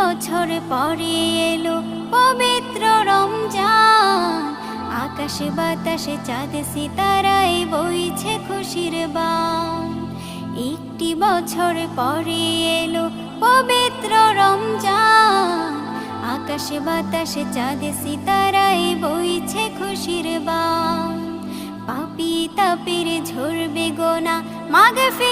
বছর পরে এলো পবিত্র রমজান। আকাশে বাতাসে চাঁদ সিতারাই বইছে খুশির বান। একটি বছর পরে এলো পবিত্র রমজান। আকাশে বাতাসে চাঁদ সিতারাই বইছে খুশির বান। পাপি তাপির ঝরবে গোনা মাগে ফেরা